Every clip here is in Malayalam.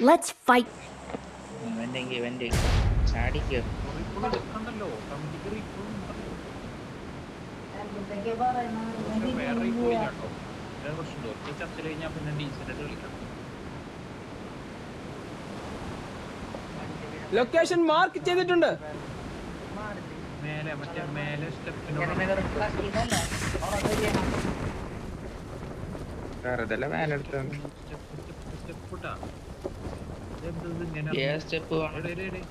Let's fight. ഇവന്റെങ്കി ഇവന്റ് ചാടിക്കോ വേറെ വേറെ ലൊക്കേഷൻ മാർക്ക് ചെയ്തിട്ടുണ്ട് മേലെ മറ്റേ മേലെ സ്റ്റെപ്പിനോട് വെറുതെ വേനെടുത്താണ് സ്റ്റെപ്പ് സ്റ്റെപ്പ് സ്റ്റെപ്പ് ഇട്ടാ ഇതെന്ത് ഇത് ഇങ്ങനെ ഏ സ്റ്റെപ്പ് ഇങ്ങോട്ട് എടേ,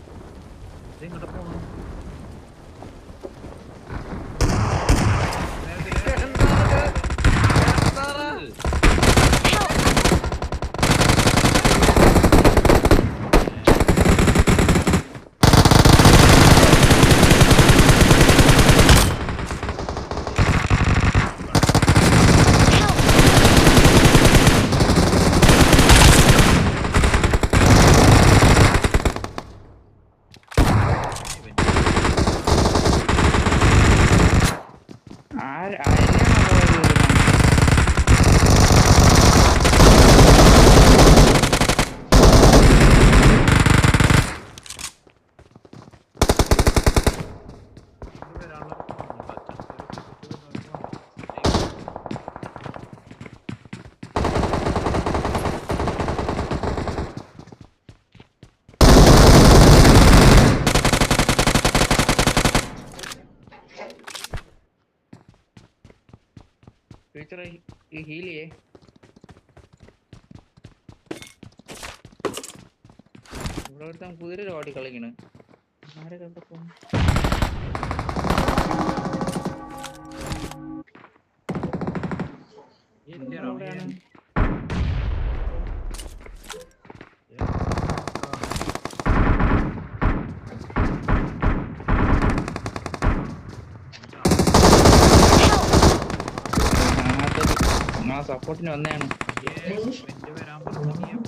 ടീച്ചർ ഈ ഹീൽ ചെയ്യേ ഇവിടെ ഒരുത്തൻ കുതിര ഓടി കളിക്കണ്. ആരെ കണ്ടപ്പോ എന്റെ അവിടെയാണ് ആ സപ്പോർട്ടിന് വന്നെയാണ് വരാൻ പറഞ്ഞു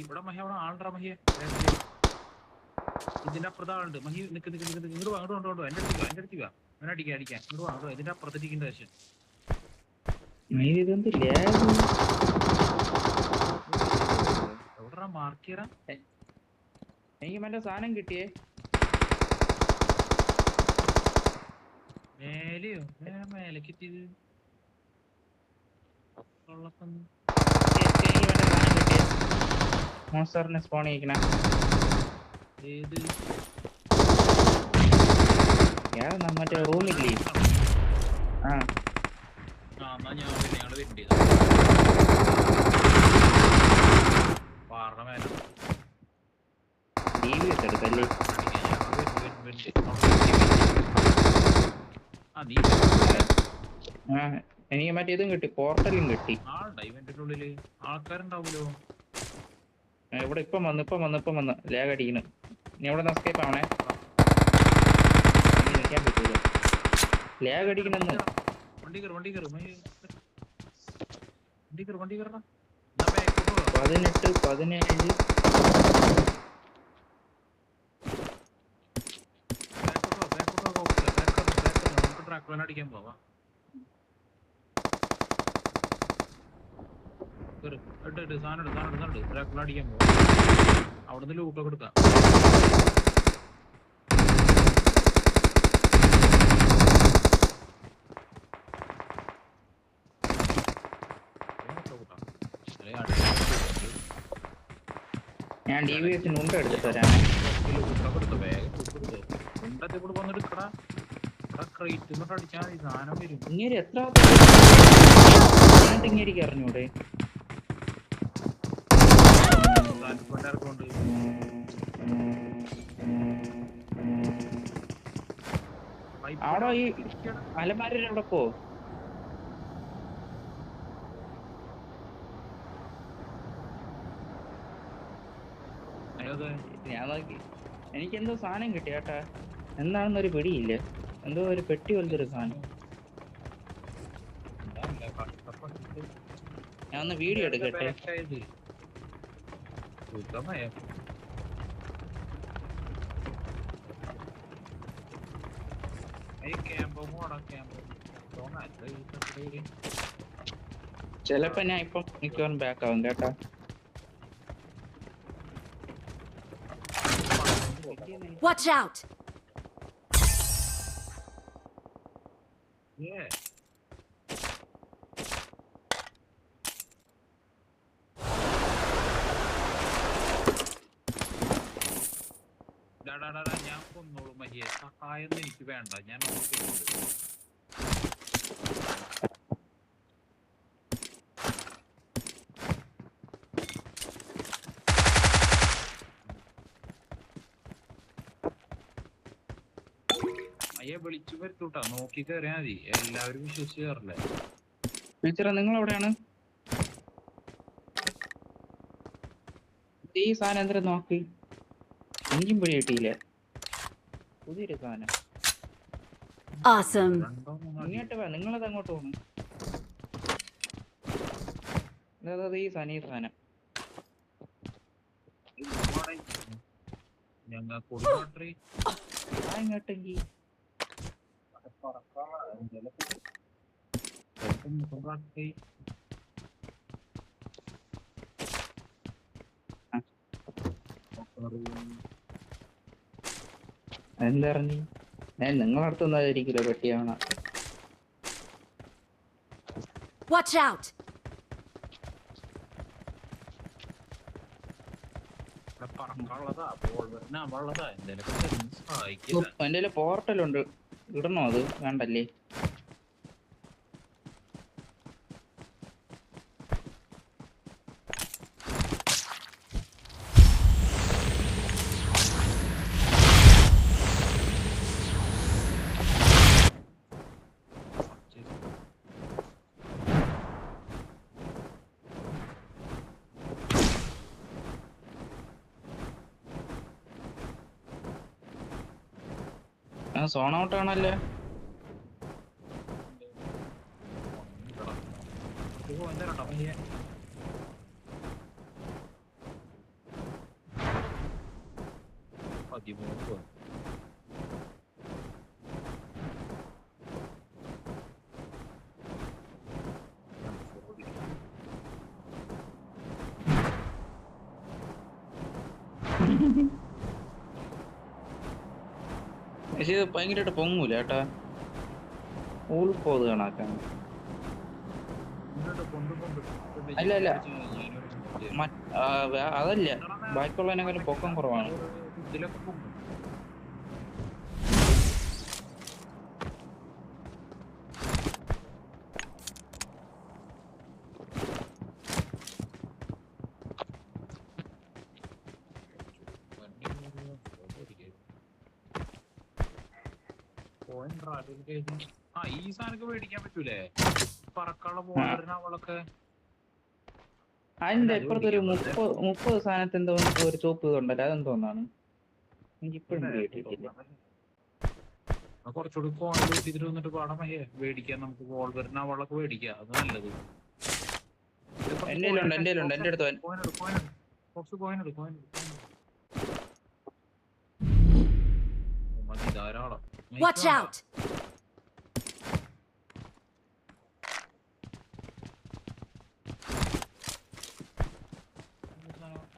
ഇവിടെ മഹി അവിടെ ആളുടെ മഹിയെ ഇതിന്റെ അപ്പുറത്ത് ആളുണ്ട് മഹി നിക്ക് നിക്ക് നിക്ക് ഇങ്ങോട്ട് വാ അങ്ങോട്ട് കൊണ്ടോ എന്റെ അടുത്ത് എന്റെ അടുത്ത് വാ. അവനെ അടിക്കാൻ അടിക്കാൻ. ഇങ്ങോട്ട് വാ അങ്ങോട്ട്. ഇതിന്റെ അപ്പുറത്ത് ഇരിക്കേണ്ട പക്ഷേ ലാഗ് എവിടെടാ മാർക്ക് ചെയ്യറാ എനിക്ക് മറ്റേ സാധനം കിട്ടിയേ? മേലെയോ? മേലെ കിട്ടിയത്. മോസ്റ്ററിനെ സ്പോൺ ചെയ്യിക്കണ. മറ്റേ റൂമില്ലേ? ആ. ഞാൻ. ആ എനിക്ക് മറ്റേതും കിട്ടി പോർട്ടലും കിട്ടി. ആൾക്കാരുണ്ടാവൂലോ? ഇവിടെ ഇപ്പം വന്ന് ഇപ്പം വന്ന് ഇപ്പം വന്ന്. ലാഗ് അടിക്കുന്നു. ഇനി എവിടെ നിന്ന് എസ്കേപ്പ് ആവണേ? നിൽക്കാൻ പറ്റൂല. ലാഗ് അടിക്കണെന്ന് വണ്ടി കയറി അടിക്കാൻ കയറി വണ്ടി കയറി വണ്ടി കയറണം ഞാൻ ബാക്കോട്ട് പോകാം പതിനെട്ട് പതിനേഴ് ബാക്കോട്ട് പോകാം ബാക്കോട്ട് പോകാം ഓക്കെ ബാക്കോട്ട് ബാക്കോട്ട് നമുക്ക് ട്രാക്ക് അടിക്കാൻ പോവാം കേറ്. ഇട്ട് ഇട്ട് സാധനം ഇട്ട് സാധനം ഇട്ട് സാധനം ഇട്ട് ട്രാക്ക് അടിക്കാൻ പോവാം. അവിടുന്ന് ലൂക്കൊക്കെ എടുക്കാം. അല്ലേ അടുത്ത ഞാൻ ഡി വി എസിന് ഉണ്ട് എടുത്തിട്ട് വരാമേ ഇങ്ങനെ എത്ര? ഇങ്ങനെ അറിഞ്ഞൂടെ? ആടോ ഈ അലമാര പോ ഞാൻ നോക്കി എനിക്ക് എന്തോ സാധനം കിട്ടി കേട്ടാ എന്താണെന്നൊരു പിടിയില്ല എന്തോ ഒരു പെട്ടി പോലത്തെ സാധനം ഞാൻ ഒന്ന് വീഡിയോ എടുക്കട്ടെ സുഖമായ ഈ ക്യാമ്പ് മോഡാ ക്യാമ്പ് തോന്നാ ഈ ചിലപ്പോ ഞാൻ ഇപ്പം മിക്കവാറും ബാക്ക് ആവും കേട്ടാ Watch out! കൊന്നോളൂ മഹിയെ സഹായം എനിക്ക് വേണ്ട. ഞാൻ അയ്യെ വിളിച്ചു വരുത്തൂട്ടാ നോക്കി കയറിയാ മതി. എല്ലാവരും വിശ്വസിച്ച് കയറില്ലേ നിങ്ങൾ എവിടെയാണ് ഈ സാധനം എന്തിനാ നോക്കി? എങ്കിലും പിടി കിട്ടിയില്ല? പുതിയൊരു സാധനം. ഇങ്ങോട്ട് വാ നിങ്ങളത് അങ്ങോട്ട് പോകണം അതായത് ഈ സനി സാധനം. കൊടുക്കാട്ടെ ആ ഇങ്ങോട്ടെങ്കിൽ എന്തറിഞ്ഞി? ഞാൻ നിങ്ങളടുത്ത് അടുത്തൊന്നായിരിക്കില്ല പെട്ടിയാണ് Watch out! എന്റെ പോർട്ടലുണ്ട് ഇടണോ അത്? വേണ്ടല്ലേ? സോൺ ഔട്ട് ആണല്ലേ? പതിമൂന്ന് പക്ഷെ ഇത് ഭയങ്കരമായിട്ട് പൊങ്ങൂല ഏട്ടാ. ഊൾപ്പോത് കണക്കാണ് അല്ല, അല്ല. ആ, അതല്ല. ബാക്കിയുള്ളതിനേക്കാളും പൊക്കം കുറവാണ്. ഇതിലൊക്കെ ആ ഈ സാധനമൊക്കെ മേടിക്കാൻ പറ്റൂലേ? പറക്കാനുള്ള അതിന്റെ അത് ഇപ്പുറത്തൊരു മുപ്പത് മുപ്പത് സാധനത്തിൽ എന്തോ ഒരു ചോപ്പ് ഇതുണ്ടല്ലോ അതെന്തോന്നാണ് ധാരാളം കുറച്ചുകൂടി വന്നിട്ട് പാടാൻ മേടിക്കാൻ നമുക്ക് ബോൾ വരുന്ന അവളൊക്കെ മേടിക്കാം. അത് നല്ലത്. എന്റെ കയ്യിലുണ്ട് എന്റെ കയ്യിലുണ്ട് എന്റെ അടുത്ത് വൻ- കോയിനെടു കോയിനെടു കുറച്ച് കോയിനെടു കോയിനെടു മതി Watch out!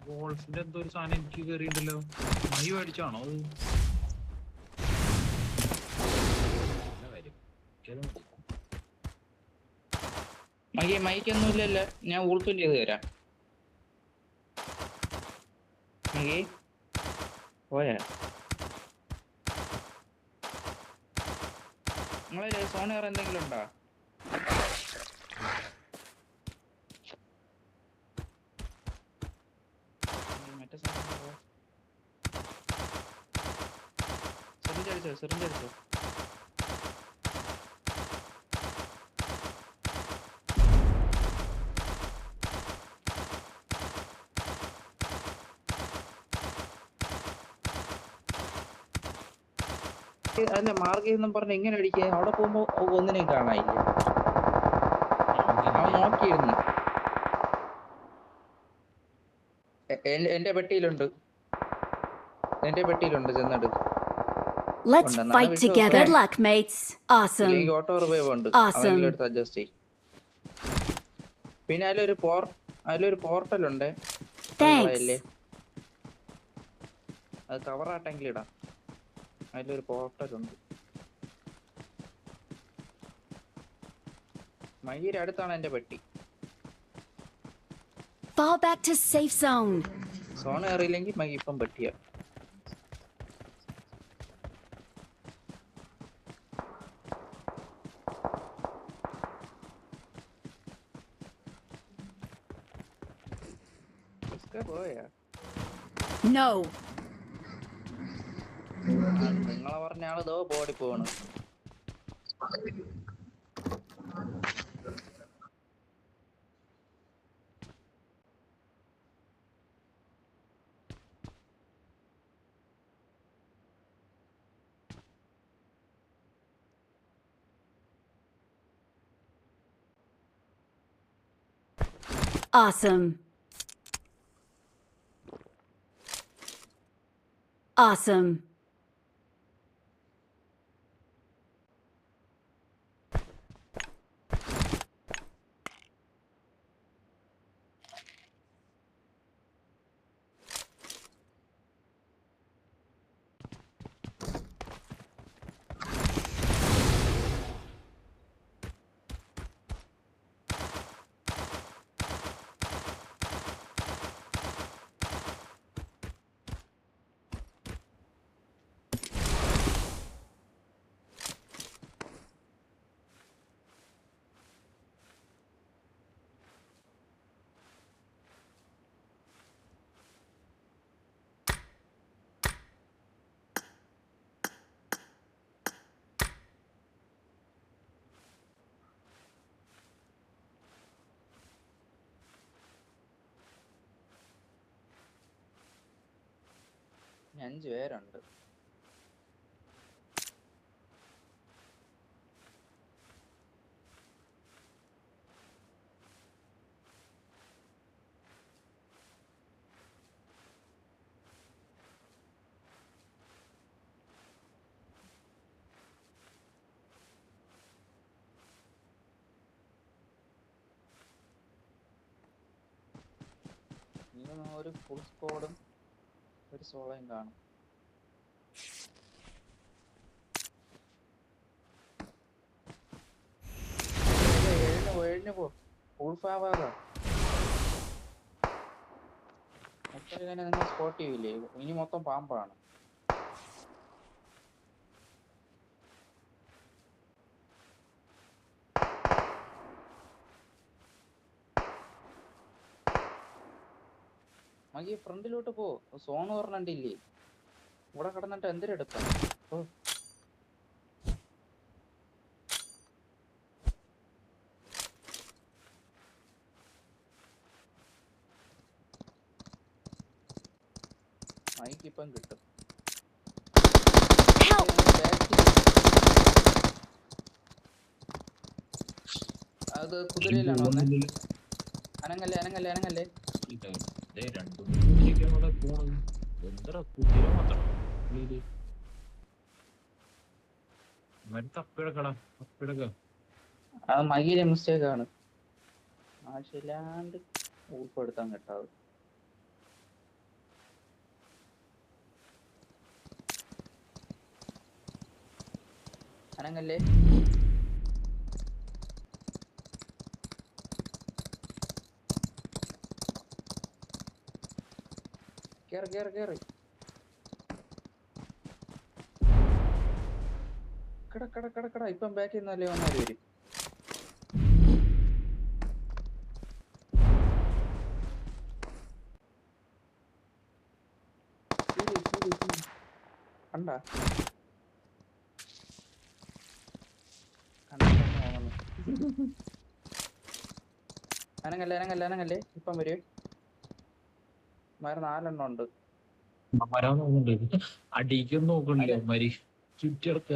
ഗോൾഫിന്റെ എന്തോ ഒരു സാധനം എനിക്ക് കയറിയിട്ടുണ്ടല്ലോ മൈ മേടിച്ചാണോ അത് നല്ല കാര്യം. എനിക്കത് മതി. മൈക്ക് മൈക്കൊന്നും ഇല്ലല്ലോ ഞാൻ ഊൾത്തും ചെയ്ത് തരാം പോയാ നിങ്ങളെ സോണർ എന്തെങ്കിലും ഉണ്ടോ? മറ്റേ സിറിഞ്ചടിച്ചോ സിറിഞ്ചടിച്ചോ അല്ല മാർഗം എന്നും പറഞ്ഞ് എങ്ങനെ അടിക്കുക അവിടെ പോകുമ്പോ ഒന്നിനെയും കാണാനില്ല. അവൻ നോക്കിയിരുന്നു. എന്റെ പെട്ടിയിലുണ്ട്. എന്റെ പെട്ടിയിലുണ്ട് ചെന്നിട്ട് Let's fight together. Good luck, mates. Awesome. Awesome. പിന്നെ അതിലൊരു പോർ അതിലൊരു പോർട്ടൽ ഉണ്ട്. അത് കവറാട്ടെങ്കിലും ഇടാം. അതിലൊരു പോർട്ടൽ ഉണ്ട് മയ്യയുടെ അടുത്താണ് എന്റെ പെട്ടി Fall back to safe zone. Zone കയറിയില്ലെങ്കിൽ മൈ ഇപ്പം പെട്ടിയ പോയാ No. നിങ്ങളെ പറഞ്ഞ ആൾ ദോ ബോഡി പോവാണ് Awesome. Awesome. അഞ്ച് പേരുണ്ട്. ഒരു ഫുൾ സ്കോഡും ഒരു സോളയും കാണും. സ്പോട്ട് ഇനി മൊത്തം പാമ്പാണ്. മകി ഫ്രണ്ടിലോട്ട് പോ. സോൺ പറഞ്ഞിട്ടില്ലേ ഇവിടെ കിടന്നിട്ട് എന്തിനെടുക്കാം ഓ. മൈക്ക് ഇപ്പം കിട്ടും! അത് കുതിരയിലാണോ അനങ്ങല്ലേ അനങ്ങല്ലേ അനങ്ങല്ലേ? രണ്ടു അവിടെ പോണത് എന്തര കുതിര മാത്രം? തപ്പിടക്കട തപ്പിടക്ക അത് മകിയിലെ മിസ്റ്റേക്ക് ആണ്. ആവശ്യമില്ലാണ്ട് ഉൾപ്പെടുത്താൻ കേട്ടോ അനങ്ങല്ലേ? കേറ് കേറ് കേറ്. കട കട കട കട. ഇപ്പം ബാക്കിൽ നിന്നല്ലേ വന്നാൽ വരും കണ്ട. അനങ്ങല്ലേ അനങ്ങല്ലേ അനങ്ങല്ലേ? ഇപ്പം വരും. വേറെ നാലെണ്ണം ഉണ്ട്. നോക്കുന്നുണ്ട് നോക്കണില്ല. മരി ചുറ്റിടക്ക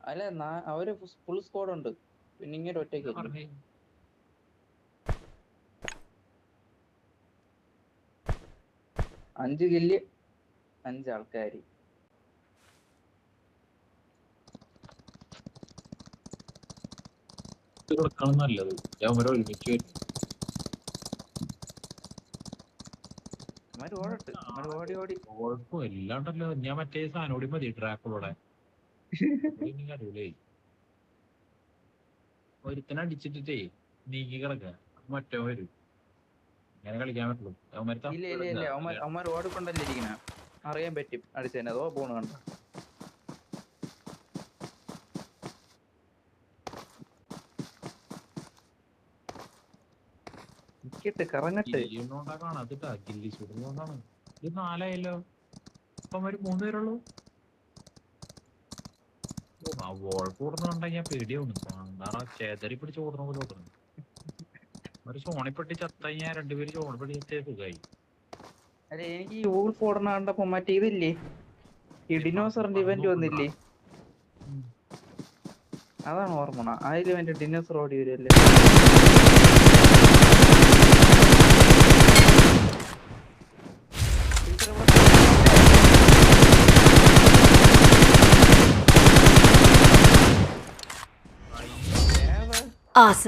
അല്ല അവർ ഫുൾ സ്ക്വാഡ് ഉണ്ട്. പിന്നെ ഇങ്ങനെ ഒറ്റയ്ക്ക് അഞ്ച് കില്ല് അഞ്ച് ആൾക്കാര്. കൊടുക്കണം നല്ലത് ഞാൻ ഒരുമിച്ച് വരും ഓടട്ട് ഓടി ഓടി. ഞാൻ മറ്റേ സാധനം ഓടി മതി ട്രാക്കിലൂടെ അറിയില്ലേ ഒരുത്തനെ അടിച്ചിട്ടേ നീങ്ങി കിടക്ക. മറ്റോ വരും. ഇങ്ങനെ കളിക്കാൻ പറ്റുള്ളൂ. അവന്മാർ ഓടിക്കൊണ്ടല്ലേ ഇരിക്കണ. അറിയാൻ പറ്റും. അടിച്ചതിന്. അതോ പോണ് കണ്ട? നിക്കട്ട് കറങ്ങട്ടെ. കാണാത്തിട്ടാ ഇത് നാലായല്ലോ? ഇപ്പം ഒരു മൂന്ന് പേരുള്ളൂ ഓ, ആ വോൾ കൂടുന്ന കണ്ടാ പേടിയാവുന്നു. എന്താണോ ചേതറി പിടിച്ച് ഓടണ പോലെ ഓടുന്നു ഒരു സോണിപ്പെട്ടി ചത്ത ഞാൻ രണ്ടുപേര് സോണിപ്പെട്ടി ചത്തേ സുഖമായി അല്ല എനിക്ക് ഈ ഊൾ ഓടണ കണ്ടപ്പോ മറ്റേ ഇതില്ലേ? ഡിനോസറിന്റെ ഇവന്റ് വന്നില്ലേ. അതാണ് ഓർമ്മ. അതിൽ മറ്റേ ഡിനോസർ ഓടി വരുമല്ലേ Awesome.